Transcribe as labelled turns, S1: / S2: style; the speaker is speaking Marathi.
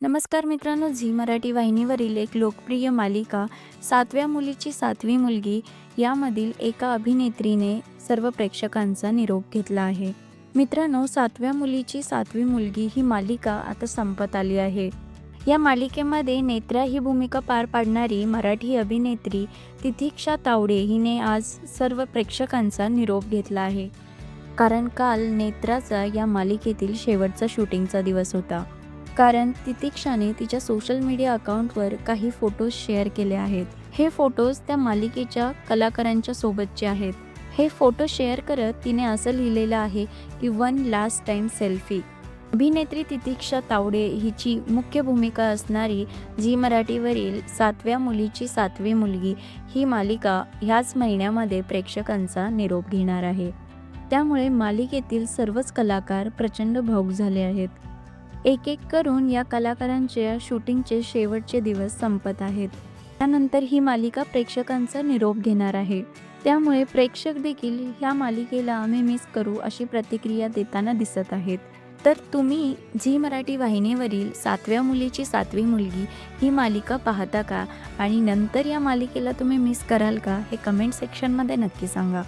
S1: नमस्कार मित्रांनो झी मराठी वाहिनीवरील एक लोकप्रिय मालिका सातव्या मुलीची सातवी मुलगी यामधील एका अभिनेत्रीने सर्व प्रेक्षकांचा निरोप घेतला आहे. मित्रांनो सातव्या मुलीची सातवी मुलगी ही मालिका आता संपत आली आहे. या मालिकेमध्ये नेत्रा ही भूमिका पार पाडणारी मराठी अभिनेत्री तिथिक्षा तावडे हिने आज सर्व प्रेक्षकांचा निरोप घेतला आहे. कारण काल नेत्राचा या मालिकेतील शेवटचा शूटिंगचा दिवस होता. कारण तितिक्षाने तिच्या सोशल मीडिया अकाउंटवर काही फोटोज शेअर केले आहेत. हे फोटोज त्या मालिकेच्या कलाकारांच्या सोबतचे आहेत. हे फोटो शेअर करत तिने असं लिहिलेलं आहे की वन लास्ट टाइम सेल्फी अभिनेत्री तितिक्षा तावडे हिची मुख्य भूमिका असणारी झी मराठीवरील सातव्या मुलीची सातवी मुलगी ही मालिका ह्याच महिन्यामध्ये प्रेक्षकांचा निरोप घेणार आहे. त्यामुळे मालिकेतील सर्वच कलाकार प्रचंड भाऊक झाले आहेत. एक एक करून या कलाकारांच्या शूटिंगचे शेवटचे दिवस संपत आहेत. त्यानंतर ही मालिका प्रेक्षकांचा निरोप घेणार आहे. त्यामुळे प्रेक्षक देखील ह्या मालिकेला आम्ही मिस करू अशी प्रतिक्रिया देताना दिसत आहेत. तर तुम्ही झी मराठी वाहिनीवरील सातव्या मुलीची सातवी मुलगी ही मालिका पाहता का? आणि नंतर या मालिकेला तुम्ही मिस कराल का? हे कमेंट सेक्शनमध्ये नक्की सांगा.